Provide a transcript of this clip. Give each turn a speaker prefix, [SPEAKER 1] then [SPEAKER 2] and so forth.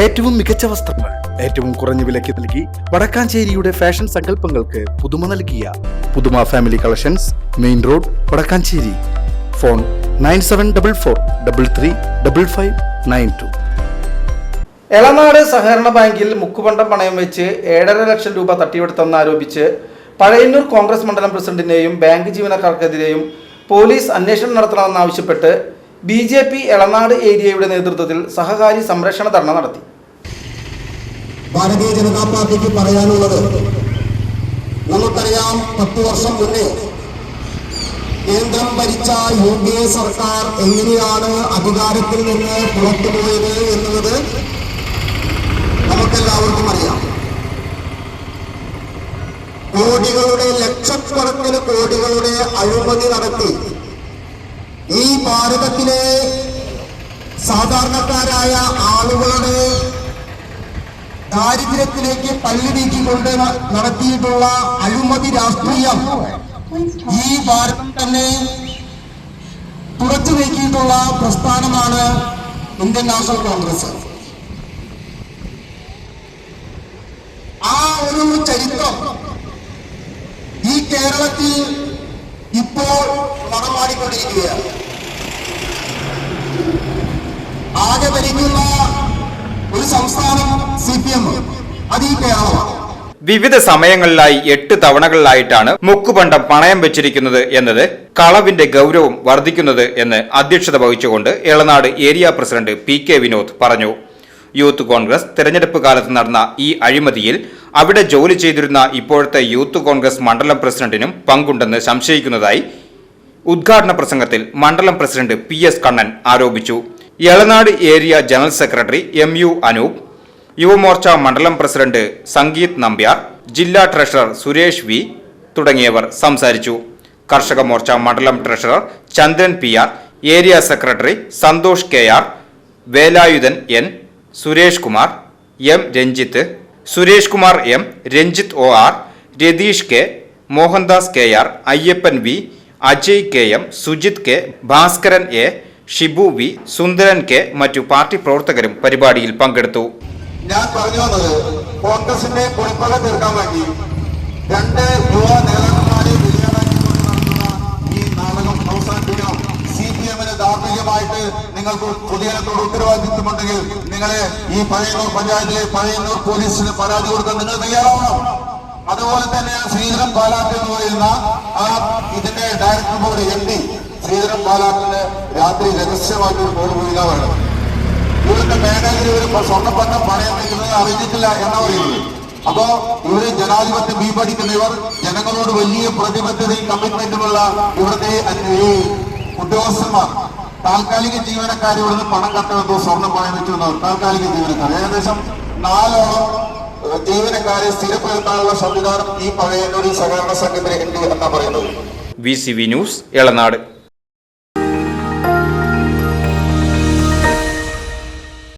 [SPEAKER 1] ഏറ്റവും മികച്ച വസ്ത്രങ്ങൾ ഏറ്റവും കുറഞ്ഞ വിലയ്ക്ക് നൽകി വടക്കാഞ്ചേരിയുടെ ഫാഷൻ സങ്കല്പങ്ങൾക്ക് പുതുമ നൽകിയ Puthuma family collections main road Vadakkanchery. Phone nine seven double four double three double five nine two.
[SPEAKER 2] Elanad സഹകരണ ബാങ്കിൽ മുക്കുപണ്ടം പണയം വെച്ച് ഏഴര ലക്ഷം രൂപ തട്ടിയെടുത്തെന്നാരോപിച്ച് പഴയന്നൂർ കോൺഗ്രസ് മണ്ഡലം പ്രസിഡന്റിനെയും ബാങ്ക് ജീവനക്കാർക്കെതിരെയും പോലീസ് അന്വേഷണം നടത്തണമെന്നാവശ്യപ്പെട്ട് ബി ജെ പി എളനാട് ഏരിയയുടെ നേതൃത്വത്തിൽ സഹകാരി സംരക്ഷണ ധർണ നടത്തി.
[SPEAKER 3] ഭാരതീയ ജനതാ പാർട്ടിക്ക് പറയാനുള്ളത് നമുക്കറിയാം പത്ത് വർഷം മുന്നേ കേന്ദ്രം ഭരിച്ച യു പി എ സർക്കാർ എങ്ങനെയാണ് അധികാരത്തിൽ നിന്ന് പുറത്തുപോയത് എന്നുള്ളത് നമുക്കെല്ലാവർക്കും അറിയാം. കോടികളുടെ ലക്ഷക്കണക്കിന് കോടികളുടെ അഴിമതി നടത്തി ഈ ഭാരതത്തിലെ സാധാരണക്കാരായ ആളുകളുടെ ദാരിദ്ര്യത്തിലേക്ക് പള്ളി നീക്കിക്കൊണ്ട് നടത്തിയിട്ടുള്ള അഴിമതി രാഷ്ട്രീയം ഈ ഭാരതം തന്നെ തുടച്ചു നീക്കിയിട്ടുള്ള പ്രസ്ഥാനമാണ് ഇന്ത്യൻ നാഷണൽ കോൺഗ്രസ്. ആ ഒരു ചരിത്രം ഈ കേരളത്തിൽ ഇപ്പോൾ നടമാടിക്കൊണ്ടിരിക്കുകയാണ്. ആകെ ഭരിക്കുന്ന ഒരു സംസ്ഥാനം സി പി എം അത് ഈ കേരളമാണ്
[SPEAKER 4] വിവിധ സമയങ്ങളിലായി എട്ട് തവണകളിലായിട്ടാണ് മുക്കുപണ്ടം പണയം വെച്ചിരിക്കുന്നത് എന്നത് കളവിന്റെ ഗൗരവം വർദ്ധിക്കുന്നത് എന്ന് അധ്യക്ഷത വഹിച്ചുകൊണ്ട് Elanad area president P K Vinod പറഞ്ഞു. യൂത്ത് കോൺഗ്രസ് തെരഞ്ഞെടുപ്പ് കാലത്ത് നടന്ന ഈ അഴിമതിയിൽ അവിടെ ജോലി ചെയ്തിരുന്ന ഇപ്പോഴത്തെ യൂത്ത് കോൺഗ്രസ് മണ്ഡലം പ്രസിഡന്റിനും പങ്കുണ്ടെന്ന് സംശയിക്കുന്നതായി ഉദ്ഘാടന പ്രസംഗത്തിൽ മണ്ഡലം പ്രസിഡന്റ് പി എസ് കണ്ണൻ ആരോപിച്ചു. Elanad area general secretary M U Anoop Yuvamorcha മണ്ഡലം പ്രസിഡന്റ് സംഗീത് നമ്പ്യാർ ജില്ലാ ട്രഷറർ സുരേഷ് വി തുടങ്ങിയവർ സംസാരിച്ചു. കർഷക മോർച്ച മണ്ഡലം treasurer Chandran P R area secretary Santhosh K R Velayudhan N Suresh Kumar M Ranjith Suresh Kumar M Ranjith O R Ratheesh K Mohandas K R Ayyappan V Ajay K M Sujith K Bhaskaran A Shibu V Sundaran K മറ്റു party പ്രവർത്തകരും പരിപാടിയിൽ പങ്കെടുത്തു.
[SPEAKER 3] ഞാൻ പറഞ്ഞു വന്നത് കോൺഗ്രസിന്റെ കുഴപ്പങ്ങൾ തീർക്കാൻ വേണ്ടി രണ്ട് യുവ നേതാക്കന്മാരെ ഈ നാടകം അവസാനിപ്പിക്കണം. സി പി എമ്മിന് ധാർമ്മികമായിട്ട് നിങ്ങൾക്ക് പൊതുജനത്തോട് ഉത്തരവാദിത്വമുണ്ടെങ്കിൽ നിങ്ങളെ ഈ പഴയന്നൂർ പഞ്ചായത്തിലെ പഴയന്നൂർ പോലീസിന് പരാതി കൊടുക്കാൻ നിങ്ങൾ തയ്യാറാവണം. അതുപോലെ തന്നെ ശ്രീധരൻ പാലാട്ട് എന്ന് പറയുന്ന ആ ഇതിന്റെ director board M D Sreedharan പാലാട്ടിന് രാത്രി രഹസ്യമായിട്ടൊരു ബോർഡ് പോയില്ല ഇവരുടെ മാനേജർ ഇവർ സ്വർണപ്പന്നം പണയം വയ്ക്കുന്നത് അറിഞ്ഞിട്ടില്ല എന്നാ പറയുന്നത്. അപ്പോ ഇവർ ജനാധിപത്യം ഭീപടിക്കുന്ന ഇവർ ജനങ്ങളോട് വലിയ പ്രതിബദ്ധതയും കമ്മിറ്റ്മെന്റുമുള്ള ഇവിടുത്തെ ഈ ഉദ്യോഗസ്ഥന്മാർ. താൽക്കാലിക ജീവനക്കാർ ഇവിടുന്ന് പണം കട്ടെടുത്തു സ്വർണം പണയം വെച്ചു താൽക്കാലിക ജീവനക്കാർ. ഏകദേശം നാലോളം ജീവനക്കാരെ സ്ഥിരപ്പെടുത്താനുള്ള സംവിധാനം ഈ പഴയ ഒരു സഹകരണ സംഘത്തിന് ഉണ്ട് എന്നാണ് പറയുന്നത്.
[SPEAKER 4] V C V news Elanad.